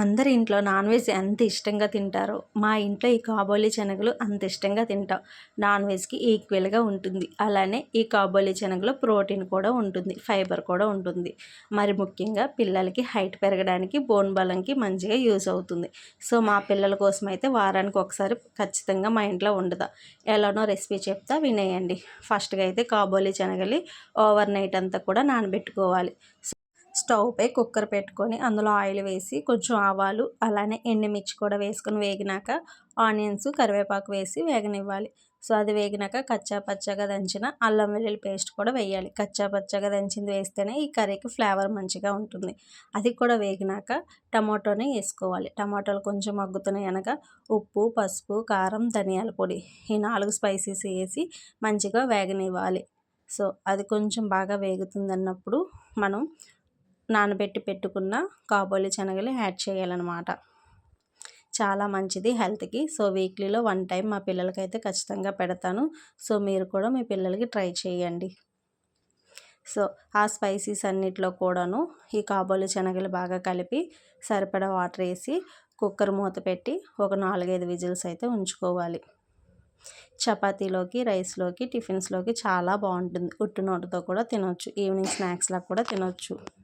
అందరి ఇంట్లో non veg ఎంత ఇష్టంగా తింటారో మా ఇంట్లో ఈ కాబోలి శనగలు అంత ఇష్టంగా తింటాం. నాన్ వెజ్కి ఈక్వల్గా ఉంటుంది. అలానే ఈ కాబోలి శనగలో ప్రోటీన్ కూడా ఉంటుంది ఫైబర్ కూడా ఉంటుంది. మరి ముఖ్యంగా పిల్లలకి హైట్ పెరగడానికి బోన్ బలంకి మంచిగా యూజ్ అవుతుంది. సో మా పిల్లల కోసం అయితే వారానికి ఒకసారి ఖచ్చితంగా మా ఇంట్లో ఉండదా ఎలానో రెసిపీ చెప్తా వినేయండి. ఫస్ట్గా అయితే కాబోలి శనగలి ఓవర్ నైట్ అంతా కూడా నానబెట్టుకోవాలి. స్టవ్ పై కుక్కర్ పెట్టుకొని అందులో ఆయిల్ వేసి కొంచెం ఆవాలు అలానే ఎండుమిర్చి కూడా వేసుకొని వేగినాక ఆనియన్స్ కరివేపాకు వేసి వేగనివ్వాలి. సో అది వేగినాక కచ్చా పచ్చగా దంచిన అల్లం వెల్లుల్లి పేస్ట్ కూడా వేయాలి. కచ్చా పచ్చగా దంచింది వేస్తేనే ఈ కర్రీకి ఫ్లేవర్ మంచిగా ఉంటుంది. అది కూడా వేగినాక టమాటోని వేసుకోవాలి. టమాటోలు కొంచెం మగ్గుతున్నాయి అనగా ఉప్పు పసుపు కారం ధనియాల పొడి ఈ నాలుగు స్పైసీస్ వేసి మంచిగా వేగనివ్వాలి. సో అది కొంచెం బాగా వేగుతుంది అన్నప్పుడు మనం నానబెట్టి పెట్టుకున్న కాబోలి శనగలు యాడ్ చేయాలన్నమాట. చాలా మంచిది హెల్త్కి. సో వీక్లీలో వన్ టైం మా పిల్లలకైతే ఖచ్చితంగా పెడతాను. సో మీరు కూడా మీ పిల్లలకి ట్రై చేయండి. సో ఆ స్పైసీస్ అన్నిట్లో కూడాను ఈ కాబోలి శనగలు బాగా కలిపి సరిపడా వాటర్ వేసి కుక్కర్ మూత పెట్టి ఒక నాలుగైదు విజిల్స్ అయితే ఉంచుకోవాలి. చపాతీలోకి రైస్లోకి టిఫిన్స్లోకి చాలా బాగుంటుంది. ఉట్టు నోటుతో కూడా తినొచ్చు. ఈవినింగ్ స్నాక్స్లా కూడా తినొచ్చు.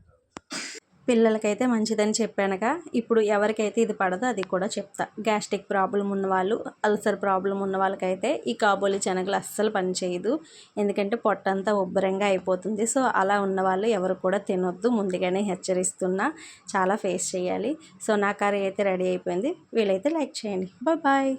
పిల్లలకైతే మంచిదని చెప్పానుగా. ఇప్పుడు ఎవరికైతే ఇది పడదో అది కూడా చెప్తా. గ్యాస్ట్రిక్ ప్రాబ్లం ఉన్న వాళ్ళు అల్సర్ ప్రాబ్లం ఉన్న వాళ్ళకైతే ఈ కాబోలి శనగలు అస్సలు పనిచేయదు. ఎందుకంటే పొట్టంతా ఉబ్బరంగా అయిపోతుంది. సో అలా ఉన్న వాళ్ళు ఎవరు కూడా తినొద్దు. ముందుగానే హెచ్చరిస్తున్నా. చాలా ఫేస్ చేయాలి. సో నా కర్రీ అయితే రెడీ అయిపోయింది. వీలైతే లైక్ చేయండి. Bye bye.